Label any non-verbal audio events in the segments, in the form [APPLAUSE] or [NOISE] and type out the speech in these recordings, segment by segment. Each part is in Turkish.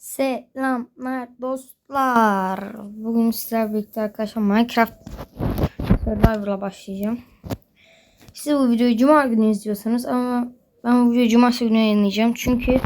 Selamlar dostlar. Bugün sizlerle birlikte arkadaşlar Minecraft Survivor'la başlayacağım. Siz bu videoyu cuma günü izliyorsanız ama ben bu videoyu cumartesi günü yayınlayacağım. Çünkü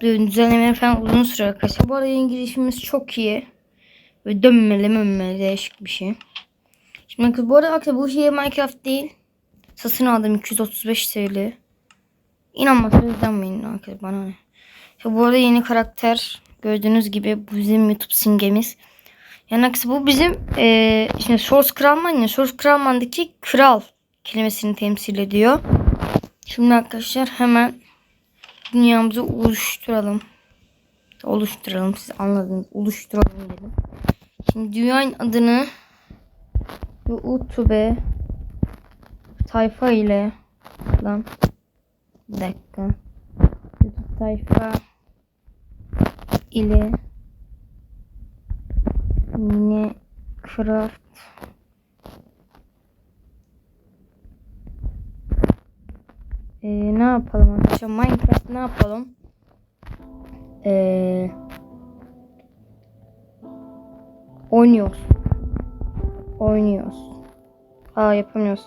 düzenlemeler falan uzun süre arkadaşlar. Bu arada yeni girişimiz çok iyi. Ve dönmeli dönmeli değişik bir şey. Şimdi bu arada arkadaşlar bu şey Minecraft değil. Satın aldım 235 TL. İnanmazsanız inanmayın arkadaşlar bana ne. Bu arada yeni karakter gördüğünüz gibi bu bizim YouTube simgemiz. Yani bu bizim e, şimdi Source Kralman ya Source Kralman'daki kral kelimesini temsil ediyor. Şimdi arkadaşlar hemen dünyamızı oluşturalım. Oluşturalım siz anladınız. Oluşturalım dedim. Şimdi dünyanın adını YouTube tayfa ile lan bir dakika YouTube tayfa ile Minecraft ee, ne yapalım arkadaşlar? Minecraft ne yapalım? Ee, oynuyoruz. Oynuyoruz. Aa yapamıyoruz.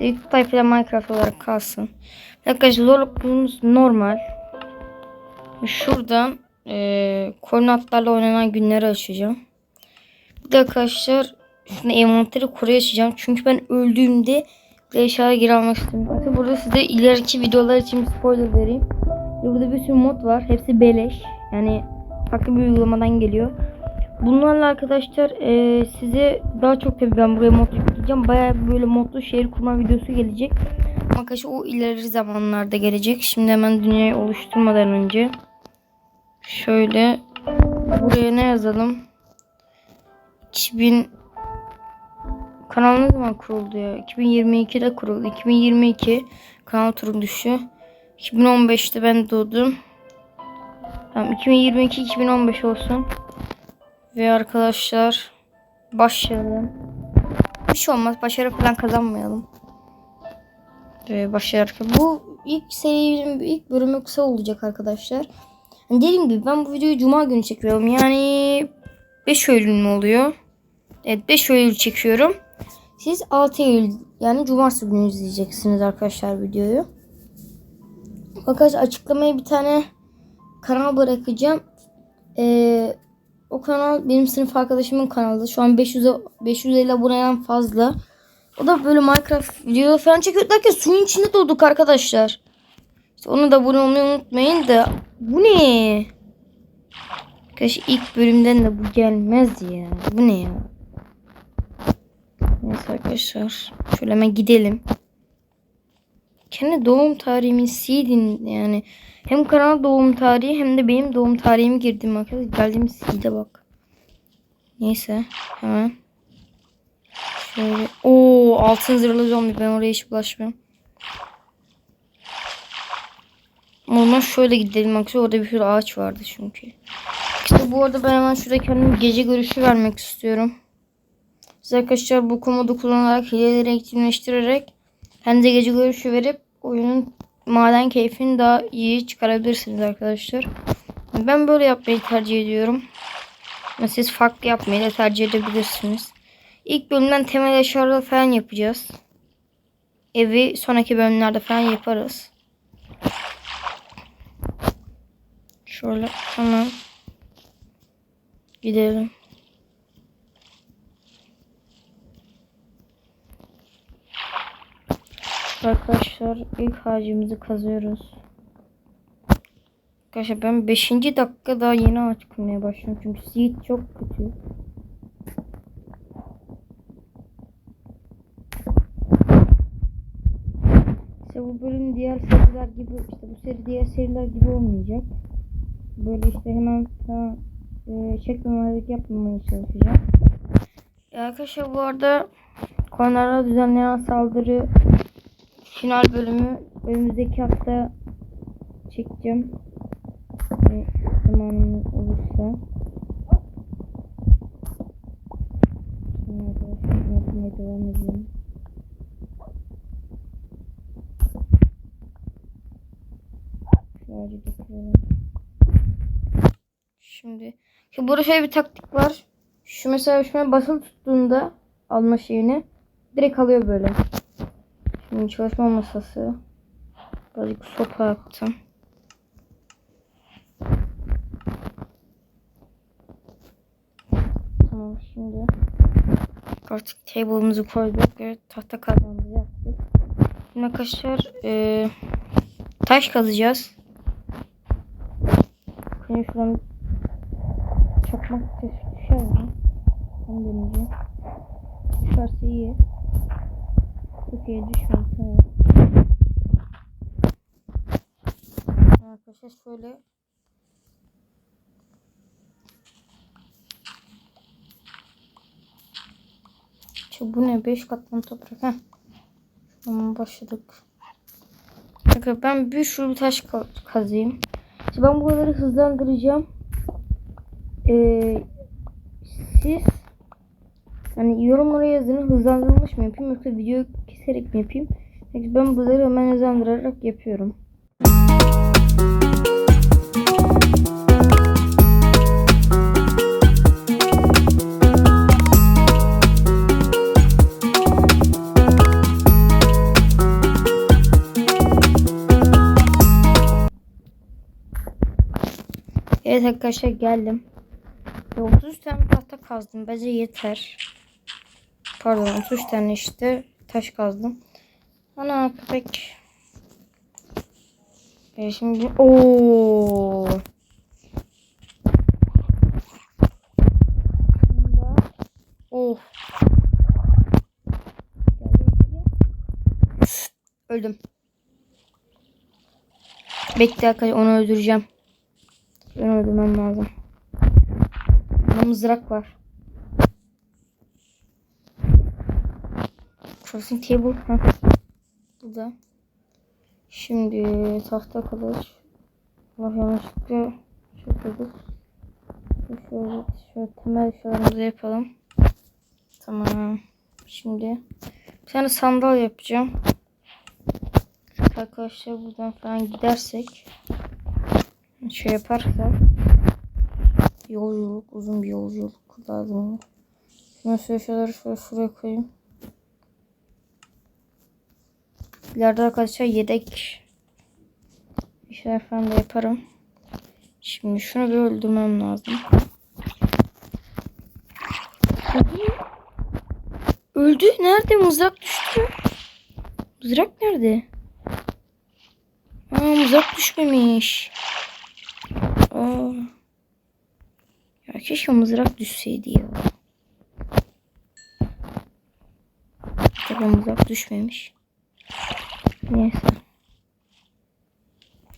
YouTube ile Minecraft olarak kalsın. Arkadaşlar zorlukluğumuz normal. Şuradan e, koordinatlarla oynanan günleri açacağım. Bir de arkadaşlar şunu envanteri kuruya açacağım. Çünkü ben öldüğümde bir eşyaya geri almak istemiyorum. Bakın burada size ileriki videolar için spoiler vereyim. Burada bir sürü mod var. Hepsi beleş. Yani farklı bir uygulamadan geliyor. Bunlarla arkadaşlar e, size daha çok tabii ben buraya mod yükleyeceğim. Baya böyle modlu şehir kurma videosu gelecek. Ama o ileri zamanlarda gelecek. Şimdi hemen dünyayı oluşturmadan önce Şöyle buraya ne yazalım? 2000 kanal ne zaman kuruldu ya? 2022'de kuruldu. 2022 kanal kuruluşu. 2015'te ben doğdum. Tamam 2022 2015 olsun. Ve arkadaşlar başlayalım. Bir şey olmaz. Başarı falan kazanmayalım. Ve başarı. Bu ilk serinin ilk bölümü kısa olacak arkadaşlar. Yani dediğim gibi ben bu videoyu cuma günü çekiyorum. Yani 5 Eylül mü oluyor? Evet 5 Eylül çekiyorum. Siz 6 Eylül yani cumartesi günü izleyeceksiniz arkadaşlar videoyu. Arkadaşlar açıklamaya bir tane kanal bırakacağım. Ee, o kanal benim sınıf arkadaşımın kanalı. Şu an 500 550 aboneden fazla. O da böyle Minecraft video falan çekiyor derken suyun içinde doğduk arkadaşlar. İşte onu da abone olmayı unutmayın da bu ne? Arkadaşlar ilk bölümden de bu gelmez ya. Bu ne ya? Neyse arkadaşlar. Şöyle hemen gidelim. Kendi doğum tarihimi silin yani. Hem kanal doğum tarihi hem de benim doğum tarihimi girdim arkadaşlar. Geldiğim silde bak. Neyse hemen. Şöyle. Oo altın zırhlı zombi ben oraya hiç bulaşmıyorum. Normal şöyle gidelim. Bak orada bir sürü ağaç vardı çünkü. İşte bu arada ben hemen şurada kendim gece görüşü vermek istiyorum. Siz arkadaşlar bu komodu kullanarak hileleri etkinleştirerek kendinize gece görüşü verip oyunun maden keyfini daha iyi çıkarabilirsiniz arkadaşlar. Ben böyle yapmayı tercih ediyorum. Ama siz farklı yapmayı da tercih edebilirsiniz. İlk bölümden temel eşyaları falan yapacağız. Evi sonraki bölümlerde falan yaparız. Şöyle hemen gidelim. Arkadaşlar ilk ağacımızı kazıyoruz. Arkadaşlar ben 5. dakika daha yeni ağaç kırmaya başlıyorum. Çünkü seed çok kötü. İşte bu bölüm diğer seriler gibi işte bu seri diğer seriler gibi olmayacak böyle işte hemen ha, e, çekmemelik yapmamaya çalışacağım. Ya arkadaşlar bu arada konulara düzenlenen saldırı final bölümü önümüzdeki hafta çekeceğim. E, zamanım olursa. Şimdi arkadaşlar devam edelim. Şu ağacı da kıralım. Şimdi. Burada şöyle bir taktik var. Şu mesela şuna basılı tuttuğunda alma şeyini direkt alıyor böyle. Şimdi çalışma masası. Birazcık sopa yaptım. Tamam şimdi artık table'ımızı koyduk ve tahta kazmamızı yaptık. Şimdi arkadaşlar eee, taş kazacağız. Şimdi şuradan taşı düşer mi? Onu deneyeceğim. Düşerse iyi. Düşmedi. Tamam. Arkadaşlar şöyle Şu bu ne? 5 katman toprak. Heh. Şuradan başladık. Bakın ben bir sürü taş ka- kazayım. Şimdi ben buraları hızlandıracağım. Ee, siz hani yorumlara yazın hızlandırılmış mı yapayım yoksa video keserek mi yapayım? Çünkü ben bunları hemen hızlandırarak yapıyorum. Evet arkadaşlar geldim. Ve 33 tane tahta kazdım. Bence yeter. Pardon 33 tane işte taş kazdım. Ana köpek. E şimdi ooo. Oh. Öldüm. Bekle arkadaşlar onu öldüreceğim. Ben öldürmem lazım. Bunda mızrak var. Crossing table. Heh. Burada. Şimdi tahta kılıç. Allah yanlışlıkla şey koyduk. Şöyle, şöyle temel eşyalarımızı yapalım. Tamam. Şimdi bir tane sandal yapacağım. Arkadaşlar buradan falan gidersek şey yaparsak yolculuk uzun bir yolculuk lazım. Şimdi şeyleri şöyle şuraya koyayım. İleride arkadaşlar yedek işler falan da yaparım. Şimdi şunu bir öldürmem lazım. Öldü. Nerede? Mızrak düştü. Mızrak nerede? Aa mızrak düşmemiş. Aa. Keşke mızrak düşseydi ya. Tabii mızrak düşmemiş. Neyse.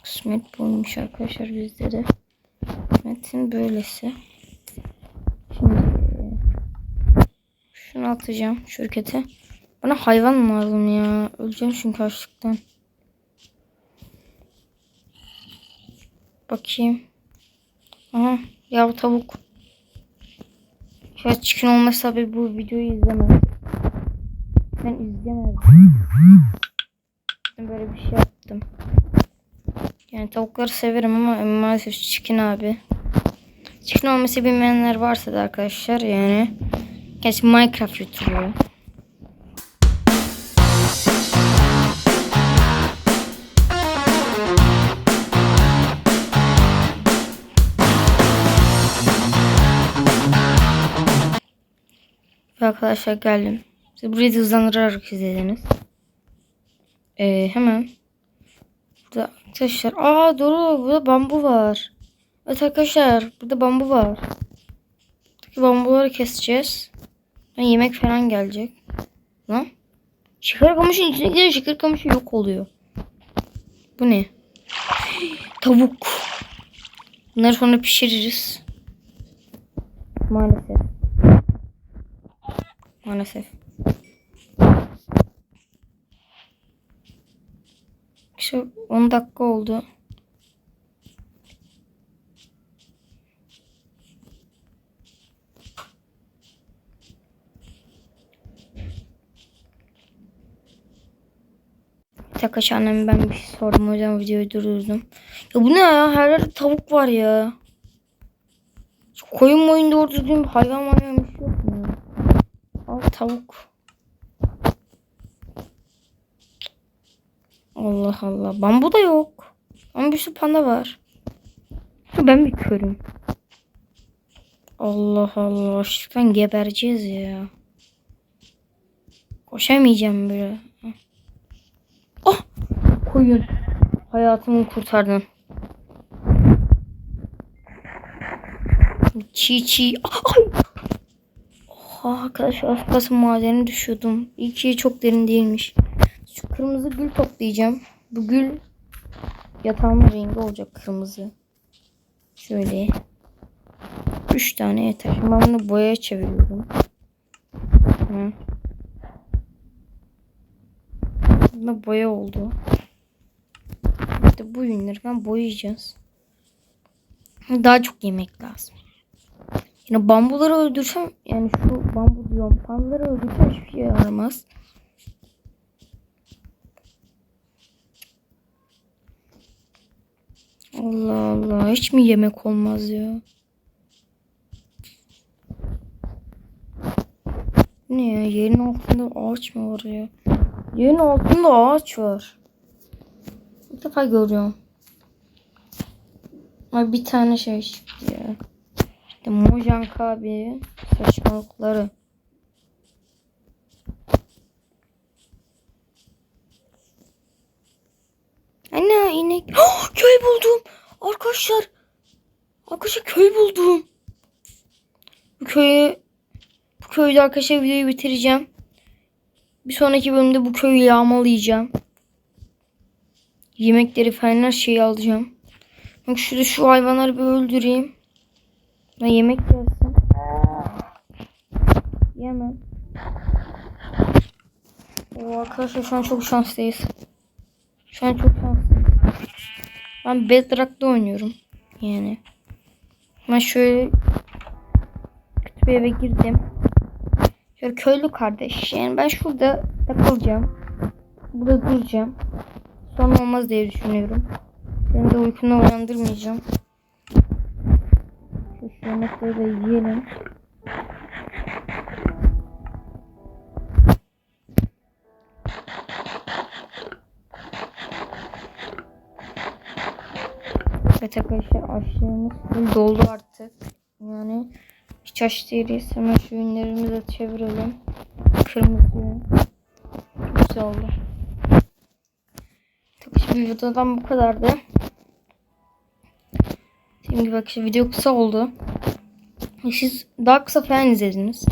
Kısmet bulmuş arkadaşlar bizde de. Kısmetin böylesi. Şimdi şunu atacağım şirkete. Bana hayvan lazım ya. Öleceğim çünkü açlıktan. Bakayım. Aha ya tavuk. Ya çıkın olmasa bir bu videoyu izlemez. Ben izlemezdim. Böyle bir şey yaptım. Yani tavukları severim ama maalesef chicken abi. Chicken olması bilmeyenler varsa da arkadaşlar yani. Gerçi Minecraft YouTube'u. Arkadaşlar geldim. Siz burayı hızlandırarak izlediniz. Ee, hemen. Burada arkadaşlar. Aa doğru burada bambu var. Evet arkadaşlar burada bambu var. Buradaki bambuları keseceğiz. Ve yemek falan gelecek. Lan. Şeker kamışın içine giren şeker kamışı yok oluyor. Bu ne? [GASPS] Tavuk. Bunları sonra pişiririz. Maalesef. Maalesef. İşte 10 dakika oldu. Takaş anneme ben bir şey sordum o yüzden videoyu durdurdum. Ya bu ne ya? Her yerde tavuk var ya. Koyun mu oyunda doğru düzgün hayvan var ya bir şey yok mu? ya? Al tavuk. Allah Allah. Bambu da yok. Ama bir sürü panda var. Ben bir körüm. Allah Allah. Şuradan gebereceğiz ya. Koşamayacağım böyle. Ah! Koyun. Hayatımı kurtardın. Çiğ çiğ. Ay! Oha arkadaşlar az kalsın düşüyordum. İyi ki çok derin değilmiş. Şu kırmızı gül toplayacağım. Bu gül yatağımın rengi olacak kırmızı. Şöyle. Üç tane yeter. Şimdi ben bunu boyaya çeviriyorum. Hı. Bunda boya oldu. İşte bu ürünleri falan boyayacağız. Daha çok yemek lazım. Yine bambuları öldürsem yani şu bambu diyorum. Pandaları öldürsem hiçbir şey yaramaz. Allah Allah. Hiç mi yemek olmaz ya? Ne ya? Yerin altında ağaç mı var ya? Yerin altında ağaç var. İlk defa görüyorum. Ama bir tane şey çıktı ya. İşte Mojang abi saçmalıkları. Anne inek. [GASPS] Oh, köy buldum. Arkadaşlar. Arkadaşlar köy buldum. Bu köyü bu köyde arkadaşlar videoyu bitireceğim. Bir sonraki bölümde bu köyü yağmalayacağım. Yemekleri falan her şeyi alacağım. Bak şurada şu hayvanları bir öldüreyim. Ben yemek gelsin. Yemem. Oo, arkadaşlar şu an çok şanslıyız. Şu an çok şanslıyız. Ben Bedrock'ta oynuyorum. Yani. Ben şöyle kötü bir eve girdim. Şöyle köylü kardeş. Yani ben şurada takılacağım. Burada duracağım. Sonra olmaz diye düşünüyorum. Seni de uykunu uyandırmayacağım. Yemekleri de yiyelim. Evet arkadaşlar full doldu artık. Yani hiç aç değiliz. Hemen şu ürünlerimizi de çevirelim. Kırmızı ürün. Güzel oldu. Tabii şimdi videodan bu kadardı. Şimdi bak işte video kısa oldu. Siz daha kısa falan izlediniz.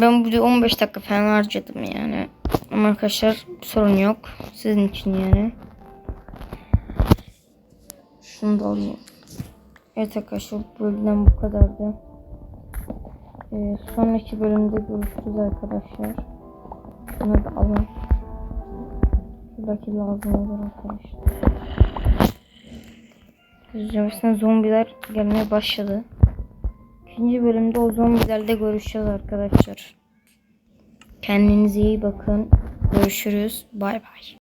Ben burada 15 dakika falan harcadım yani. Ama arkadaşlar sorun yok. Sizin için yani. Şunu da alayım. Evet arkadaşlar bu bölümden bu kadardı. Ee, sonraki bölümde görüşürüz arkadaşlar. Şunu da alın. Belki lazım olur arkadaşlar. Gözlemesinden zombiler gelmeye başladı. İkinci bölümde o zombilerle görüşeceğiz arkadaşlar. Kendinize iyi bakın. Görüşürüz. Bay bay.